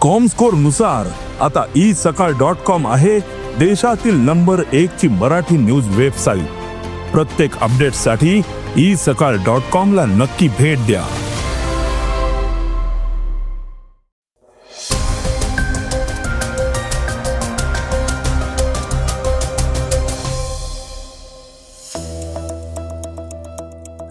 कॉमस्कोरनुसार आता E Sakal dot com आहे देशातील नंबर एक ची मराठी न्यूज वेबसाईट प्रत्येक अपडेटसाठी ई सकाळ डॉट कॉम ला नक्की भेट द्या.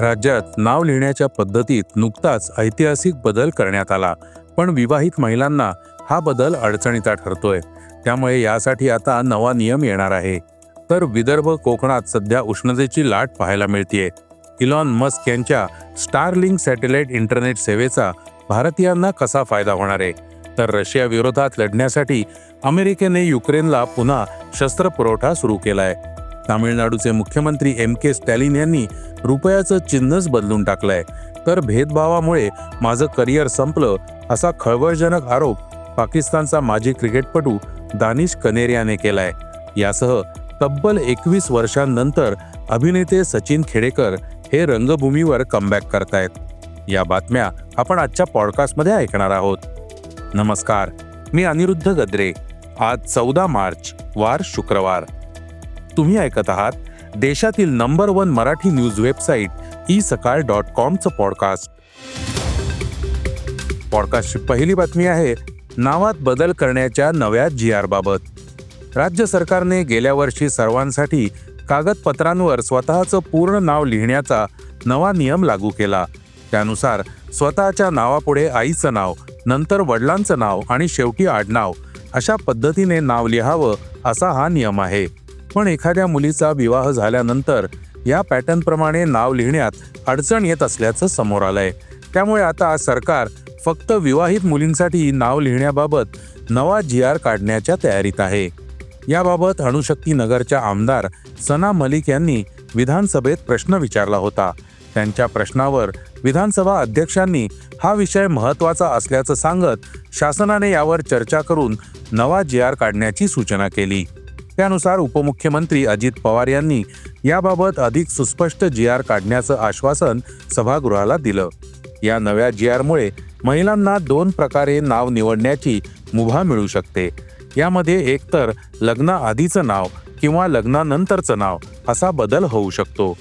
राज्यात नाव लिहिण्याच्या पद्धतीत नुकताच ऐतिहासिक बदल करण्यात आला. पण विवाहित महिलांना हा बदल अडचणीचा ठरतोय. त्यामुळे यासाठी आता नवा नियम येणार आहे. तर विदर्भ कोकणात सध्या उष्णतेची लाट पाहायला मिळतीये. इलॉन मस्क यांच्या स्टारलिंक सॅटेलाइट इंटरनेट सेवेचा भारतीयांना कसा फायदा होणार आहे? तर रशिया विरोधात लढण्यासाठी अमेरिकेने युक्रेनला पुन्हा शस्त्रपुरवठा सुरू केलाय. तामिळनाडूचे मुख्यमंत्री एम के स्टॅलिन यांनी रुपयाचं चिन्हच बदलून टाकलंय. तर भेदभावामुळे माझं करिअर संपलं असा खळबळजनक आरोप पाकिस्तानचा माजी क्रिकेटपटू दानिश कनेरियाने केलाय. यासह तब्बल एकवीस वर्षांनंतर अभिनेते सचिन खेडेकर हे रंगभूमीवर कमबॅक करतायत. या बातम्या आपण आजच्या पॉडकास्टमध्ये ऐकणार आहोत. नमस्कार मी अनिरुद्ध गद्रे. आज चौदा मार्च वार शुक्रवार. तुम्ही ऐकत आहात देशातील number one Marathi news website e Sakal dot कॉमचं podcast पॉडकास्टची पहिली बातमी आहे नावात बदल करण्याच्या नव्या जी आर बाबत. राज्य सरकारने गेल्या वर्षी सर्वांसाठी कागदपत्रांवर स्वतःचं पूर्ण नाव लिहिण्याचा नवा नियम लागू केला. त्यानुसार स्वतःच्या नावापुढे आईचं नाव नंतर वडिलांचं नाव आणि शेवटी आडनाव अशा पद्धतीने नाव लिहावं असा हा नियम आहे. पण एखाद्या मुलीचा विवाह झाल्यानंतर या पॅटर्नप्रमाणे नाव लिहिण्यात अडचण येत असल्याचं समोर आलंय. त्यामुळे आता सरकार फक्त विवाहित मुलींसाठी नाव लिहिण्याबाबत नवा जी आर काढण्याच्या तयारीत आहे. याबाबत अणुशक्ती नगरच्या आमदार सना मलिक यांनी विधानसभेत प्रश्न विचारला होता. त्यांच्या प्रश्नावर विधानसभा अध्यक्षांनी हा विषय महत्त्वाचा असल्याचं सांगत शासनाने यावर चर्चा करून नवा जी आर काढण्याची सूचना केली. त्यानुसार उपमुख्यमंत्री अजित पवार यांनी याबाबत अधिक सुस्पष्ट जी आर काढण्याचं आश्वासन सभागृहाला दिलं. या नव्या जी आरमुळे महिलांना दोन प्रकारे नाव निवडण्याची मुभा मिळू शकते. यामध्ये एकतर लग्नाआधीचं नाव किंवा लग्नानंतरचं नाव असा बदल होऊ शकतो.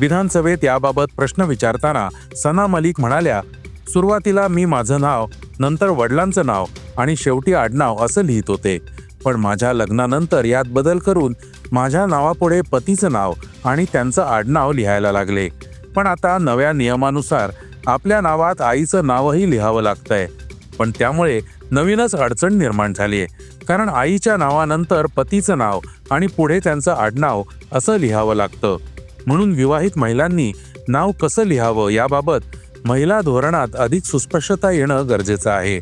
विधानसभेत याबाबत प्रश्न विचारताना सना मलिक म्हणाल्या सुरुवातीला मी माझं नाव नंतर वडिलांचं नाव आणि शेवटी आडनाव असं लिहित होते. पण माझ्या लग्नानंतर यात बदल करून माझ्या नावापुढे पतीचं नाव आणि त्यांचं आडनाव लिहायला लागले. पण आता नव्या नियमानुसार आपल्या नावात आईचं नावही लिहावं लागतंय. पण त्यामुळे नवीनच अडचण निर्माण झाली आहे कारण आईच्या नावानंतर पतीचं नाव आणि पुढे त्यांचं आडनाव असं लिहावं लागतं. म्हणून विवाहित महिलांनी नाव कसं लिहावं याबाबत महिला धोरणात अधिक सुस्पष्टता येणं गरजेचं आहे.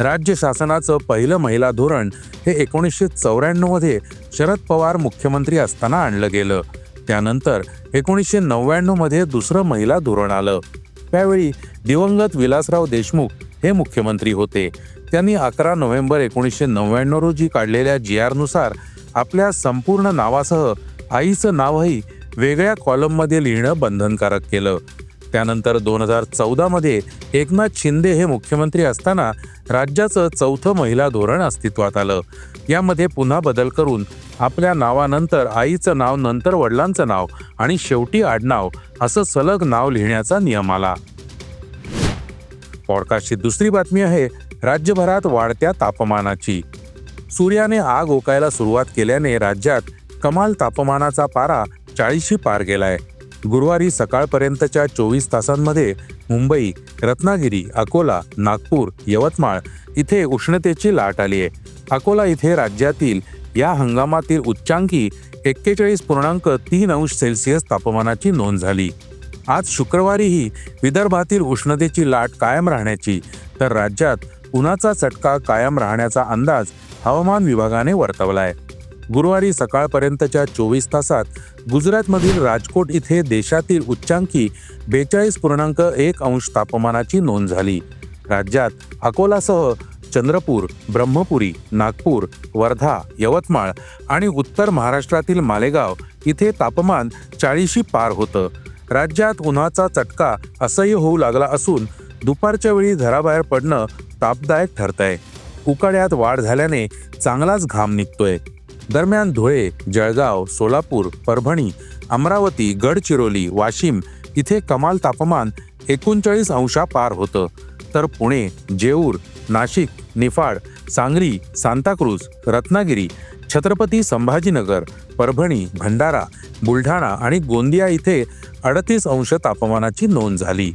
राज्य शासनाचं पहिलं महिला धोरण हे एकोणीसशे चौऱ्याण्णवमध्ये शरद पवार मुख्यमंत्री असताना आणलं गेलं. त्यानंतर एकोणीसशे नव्याण्णवमध्ये दुसरं महिला धोरण आलं. त्यावेळी दिवंगत विलासराव देशमुख हे मुख्यमंत्री होते. त्यांनी अकरा नोव्हेंबर एकोणीसशे नव्याण्णव रोजी काढलेल्या जी आरनुसार आपल्या संपूर्ण नावासह आईचं नावही वेगळ्या कॉलममध्ये लिहिणं बंधनकारक केलं. त्यानंतर दोन हजार चौदामध्ये एकनाथ शिंदे हे मुख्यमंत्री असताना राज्याचं चौथं महिला धोरण अस्तित्वात आलं. यामध्ये पुन्हा बदल करून आपल्या नावानंतर आईचं नाव नंतर वडिलांचं नाव आणि शेवटी आडनाव असं सलग नाव लिहिण्याचा नियम आला. पॉडकास्टची दुसरी बातमी आहे राज्यभरात वाढत्या तापमानाची. सूर्याने आग ओकायला सुरुवात केल्याने राज्यात कमाल तापमानाचा पारा चाळीसशी पार गेलाय. गुरुवारी सकाळपर्यंतच्या चोवीस तासांमध्ये मुंबई रत्नागिरी अकोला नागपूर यवतमाळ इथे उष्णतेची लाट आली आहे. अकोला इथे राज्यातील या हंगामातील उच्चांकी एक्केचाळीस पूर्णांक तीन अंश सेल्सिअस तापमानाची नोंद झाली. आज शुक्रवारीही विदर्भातील उष्णतेची लाट कायम राहण्याची तर राज्यात उन्हाचा चटका कायम राहण्याचा अंदाज हवामान विभागाने वर्तवला आहे गुरुवारी सकाळपर्यंतच्या चोवीस तासात गुजरातमधील राजकोट इथे देशातील उच्चांकी बेचाळीस पूर्णांक एक अंश तापमानाची नोंद झाली. राज्यात अकोलासह चंद्रपूर ब्रह्मपुरी नागपूर वर्धा यवतमाळ आणि उत्तर महाराष्ट्रातील मालेगाव इथे तापमान चाळीशी पार होतं. राज्यात उन्हाचा चटका असह्य होऊ लागला असून दुपारच्या वेळी घराबाहेर पडणं तापदायक ठरतंय. उकाड्यात वाढ झाल्याने चांगलाच घाम निघतोय. दरम्यान धुळे जळगाव सोलापूर परभणी अमरावती गडचिरोली वाशिम इथे कमाल तापमान एकोणचाळीस अंशा पार होतं. तर पुणे जेऊर नाशिक निफाड सांगली सांताक्रूज रत्नागिरी छत्रपती संभाजीनगर परभणी भंडारा बुलढाणा आणि गोंदिया इथे अडतीस अंश तापमानाची नोंद झाली.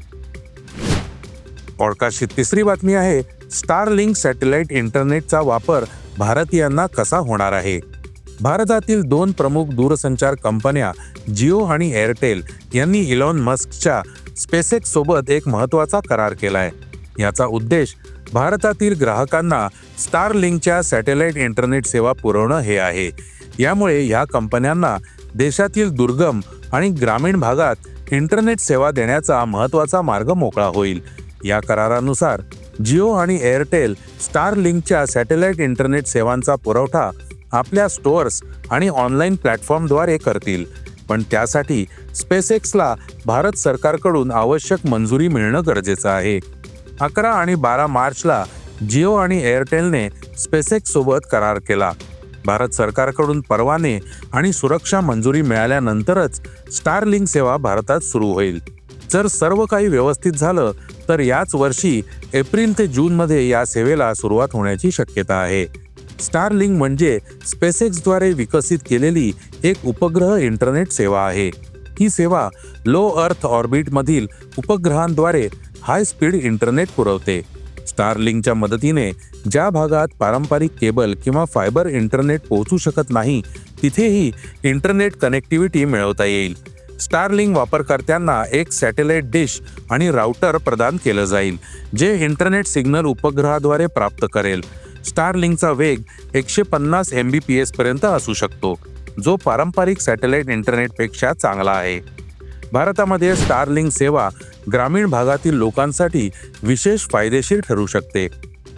पॉडकास्टची तिसरी बातमी आहे स्टारलिंक सॅटेलाइट इंटरनेटचा वापर भारतीयांना कसा होणार आहे? भारतातील दोन प्रमुख दूरसंचार कंपन्या जिओ आणि एअरटेल यांनी इलॉन मस्कच्या स्पेसेक्स सोबत एक महत्त्वाचा करार केलाय. याचा उद्देश भारतातील ग्राहकांना स्टारलिंकच्या सॅटेलाइट इंटरनेट सेवा पुरवणं हे आहे. यामुळे या कंपन्यांना देशातील दुर्गम आणि ग्रामीण भागात इंटरनेट सेवा देण्याचा महत्त्वाचा मार्ग मोकळा होईल. या करारानुसार जिओ आणि एअरटेल स्टारलिंकच्या सॅटेलाइट इंटरनेट सेवांचा पुरवठा आपल्या स्टोअर्स आणि ऑनलाईन प्लॅटफॉर्मद्वारे करतील. पण त्यासाठी स्पेसएक्सला भारत सरकारकडून आवश्यक मंजुरी मिळणं गरजेचं आहे. अकरा आणि बारा मार्चला जिओ आणि एअरटेलने स्पेसेक्ससोबत करार केला. भारत सरकारकडून परवाने आणि सुरक्षा मंजुरी मिळाल्यानंतरच स्टारलिंक सेवा भारतात सुरू होईल. जर सर्व काही व्यवस्थित झालं तर याच वर्षी एप्रिल ते जूनमध्ये या सेवेला सुरुवात होण्याची शक्यता आहे. स्टारलिंग म्हणजे स्पेसेक्सद्वारे विकसित केलेली एक उपग्रह इंटरनेट सेवा आहे. ही सेवा लो अर्थ ऑर्बिटमधील उपग्रहांद्वारे हाय स्पीड इंटरनेट पुरवते. स्टारलिंगच्या मदतीने ज्या भागात पारंपरिक केबल किंवा फायबर इंटरनेट पोहोचू शकत नाही तिथेही इंटरनेट कनेक्टिव्हिटी मिळवता येईल. स्टारलिंग वापरकर्त्यांना एक सॅटेलाइट डिश आणि राउटर प्रदान केलं जाईल जे इंटरनेट सिग्नल उपग्रहाद्वारे प्राप्त करेल. स्टारलिंकचा वेग एकशे पन्नास एम बी पी एस पर्यंत असू शकतो जो पारंपरिक सॅटेलाइट इंटरनेटपेक्षा चांगला आहे. भारतामध्ये स्टारलिंक सेवा ग्रामीण भागातील लोकांसाठी विशेष फायदेशीर ठरू शकते.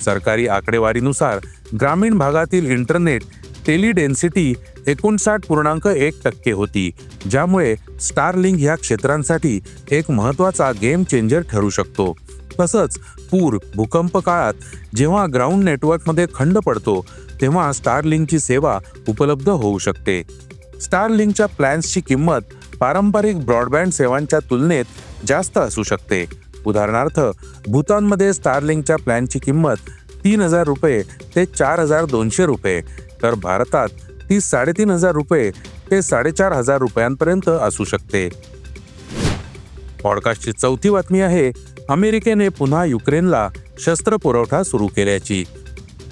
सरकारी आकडेवारीनुसार ग्रामीण भागातील इंटरनेट टेलिडेन्सिटी एकोणसाठ पूर्णांक एक टक्के होती ज्यामुळे स्टारलिंक ह्या क्षेत्रांसाठी एक महत्त्वाचा गेम चेंजर ठरू शकतो. तसंच पूर भूकंप काळात जेव्हा ग्राउंड नेटवर्कमध्ये खंड पडतो तेव्हा स्टारलिंकची सेवा उपलब्ध होऊ शकते. स्टारलिंकच्या प्लॅन्सची किंमत पारंपरिक ब्रॉडबँड सेवांच्या तुलनेत जास्त असू शकते. उदाहरणार्थ भूतानमध्ये स्टारलिंकच्या प्लॅनची किंमत तीन हजार रुपये ते चार हजार दोनशे रुपये तर भारतात ती साडेतीन हजार रुपये ते साडेचार हजार रुपयांपर्यंत असू शकते. पॉडकास्टची चौथी बातमी आहे अमेरिकेने पुन्हा युक्रेनला शस्त्र पुरवठा सुरू केल्याची.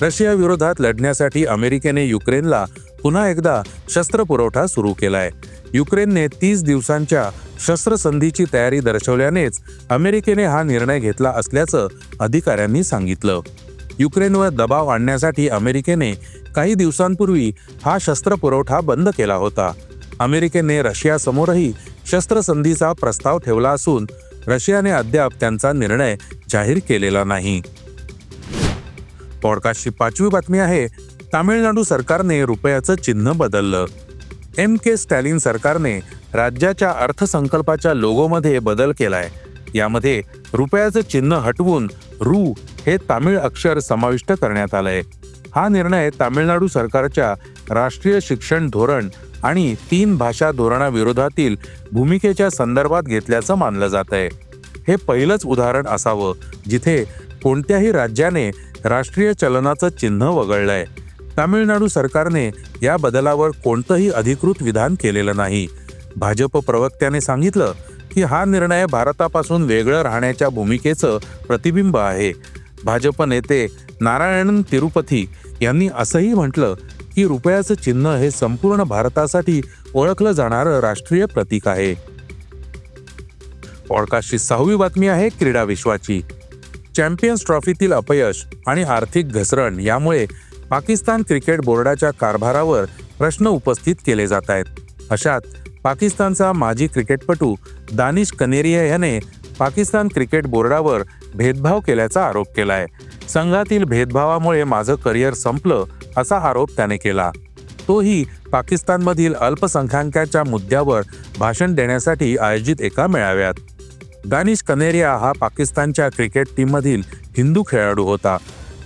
रशिया विरोधात लढण्यासाठी अमेरिकेने युक्रेनला पुन्हा एकदा शस्त्र पुरवठा सुरू केलाय. युक्रेनने तीस दिवसांच्या शस्त्रसंधीची तयारी दर्शवल्यानेच अमेरिकेने हा निर्णय घेतला असल्याचं अधिकाऱ्यांनी सांगितलं. युक्रेनवर दबाव आणण्यासाठी अमेरिकेने काही दिवसांपूर्वी हा शस्त्र पुरवठा बंद केला होता. अमेरिकेने रशियासमोरही शस्त्रसंधीचा प्रस्ताव ठेवला असून रशियाने अद्याप त्यांचा निर्णय जाहीर केलेला नाही. पॉडकास्टची पाचवी बातमी आहे तामिळनाडू सरकारने रुपयाचं चिन्ह बदललं. एम के स्टॅलिन सरकारने राज्याच्या अर्थसंकल्पाच्या लोगोमध्ये बदल केलाय. यामध्ये रुपयाचं चिन्ह हटवून रू हे तामिळ अक्षर समाविष्ट करण्यात आलंय. हा निर्णय तामिळनाडू सरकारच्या राष्ट्रीय शिक्षण धोरण आणि तीन भाषा धोरणाविरोधातील भूमिकेच्या संदर्भात घेतल्याचं मानलं जात आहे. हे पहिलंच उदाहरण असावं जिथे कोणत्याही राज्याने राष्ट्रीय चलनाचं चिन्ह वगळलंय. तामिळनाडू सरकारने या बदलावर कोणतंही अधिकृत विधान केलेलं नाही. भाजप प्रवक्त्याने सांगितलं की हा निर्णय भारतापासून वेगळं राहण्याच्या भूमिकेचं प्रतिबिंब आहे. भाजप नेते नारायणन तिरुपती यांनी असंही म्हटलं की रुपयाचं चिन्ह हे संपूर्ण भारतासाठी ओळखलं जाणारं राष्ट्रीय प्रतीक आहे. पॉडकास्टची सहावी बातमी आहे क्रीडा विश्वाची. चॅम्पियन्स ट्रॉफीतील अपयश आणि आर्थिक घसरण यामुळे पाकिस्तान क्रिकेट बोर्डाच्या कारभारावर प्रश्न उपस्थित केले जात आहेत. अशात पाकिस्तानचा माजी क्रिकेटपटू दानिश कनेरिया याने पाकिस्तान क्रिकेट बोर्डावर भेदभाव केल्याचा आरोप केला आहे संघातील भेदभावामुळे माझं करिअर संपलं असा आरोप त्याने केला. तोही पाकिस्तानमधील अल्पसंख्याकांच्या मुद्द्यावर भाषण देण्यासाठी आयोजित एका मेळाव्यात. दानिश कनेरिया हा पाकिस्तानच्या क्रिकेट टीममधील हिंदू खेळाडू होता.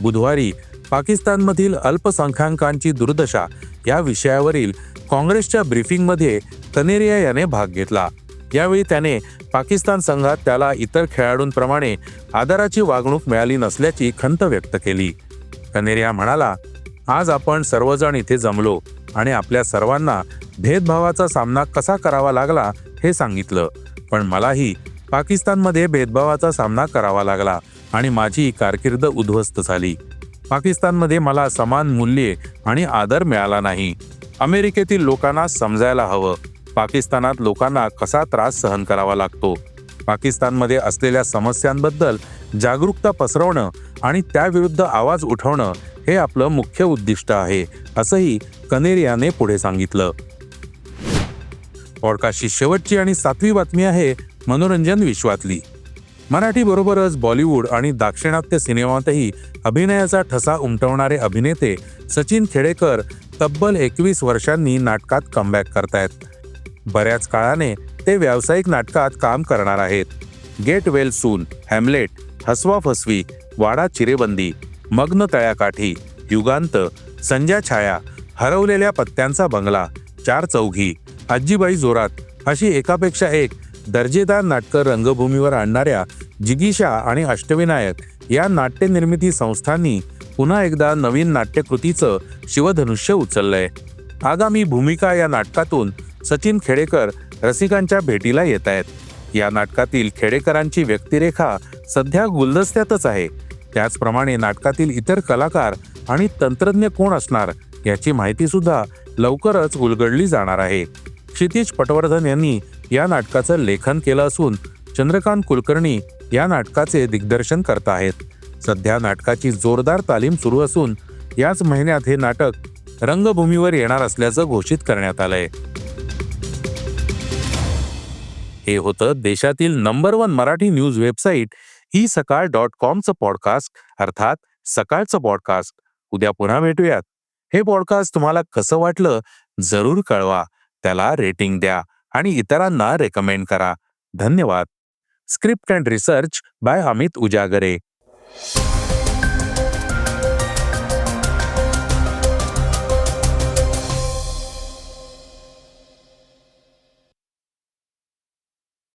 बुधवारी पाकिस्तानमधील अल्पसंख्याकांची दुर्दशा या विषयावरील काँग्रेसच्या ब्रीफिंगमध्ये कनेरिया याने भाग घेतला. यावेळी त्याने पाकिस्तान संघात त्याला इतर खेळाडूंप्रमाणे आदराची वागणूक मिळाली नसल्याची खंत व्यक्त केली. कनेरिया म्हणाला आज आपण सर्वजण इथे जमलो आणि आपल्या सर्वांना भेदभावाचा सामना कसा करावा लागला हे सांगितलं. पण मलाही पाकिस्तानमध्ये भेदभावाचा सामना करावा लागला आणि माझी कारकीर्द उद्ध्वस्त झाली. पाकिस्तानमध्ये मला समान मूल्ये आणि आदर मिळाला नाही. अमेरिकेतील लोकांना समजायला हवं. पाकिस्तानात लोकांना कसा त्रास सहन करावा लागतो? पाकिस्तानमध्ये असलेल्या समस्यांबद्दल जागरूकता पसरवणं आणि त्याविरुद्ध आवाज उठवणं हे आपलं मुख्य उद्दिष्ट आहे असंही कनेरियाने पुढे सांगितलं. पॉडकास्टची शेवटची आणि सातवी बातमी आहे मनोरंजन विश्वातली. मराठी बरोबरच बॉलिवूड आणि दाक्षिणात्य सिनेमातही अभिनयाचा ठसा उमटवणारे अभिनेते सचिन खेडेकर तब्बल एकवीस वर्षांनी नाटकात कमबॅक करतायत. बऱ्याच काळाने ते व्यावसायिक नाटकात काम करणार आहेत. गेट वेल सून हॅमलेट हसवा फसवी वाडा चिरेबंदी मग्न तळ्याकाठी युगांत संजय छाया हरवलेल्या पत्त्यांचा बंगला चार चौघी आजीबाई जोरात अशी एकापेक्षा एक दर्जेदार नाटकं रंगभूमीवर आणणाऱ्या जिगीषा आणि अष्टविनायक या नाट्य निर्मिती संस्थांनी पुन्हा एकदा नवीन नाट्यकृतीचं शिवधनुष्य उचललंय. आगामी भूमिका या नाटकातून सचिन खेडेकर रसिकांच्या भेटीला येत आहेत. या नाटकातील खेडेकरांची व्यक्तिरेखा सध्या गुलदस्त्यातच आहे. त्याचप्रमाणे नाटकातील इतर कलाकार आणि तंत्रज्ञ कोण असणार याची माहिती सुद्धा लवकरच उलगडली जाणार आहे. क्षितिज पटवर्धन यांनी या नाटकाचं लेखन केलं असून चंद्रकांत कुलकर्णी या नाटकाचे दिग्दर्शन करत आहेत. सध्या नाटकाची जोरदार तालीम सुरू असून याच महिन्यात हे नाटक रंगभूमीवर येणार असल्याचं घोषित करण्यात आलंय. हे होतं देशातील number one Marathi news website e Sakal dot कॉमचं podcast अर्थात सकाळचं पॉडकास्ट. उद्या पुन्हा भेटूयात. हे पॉडकास्ट तुम्हाला कसं वाटलं जरूर कळवा. त्याला रेटिंग द्या आणि इतरांना रेकमेंड करा. धन्यवाद. Script and research by Amit Ujagare.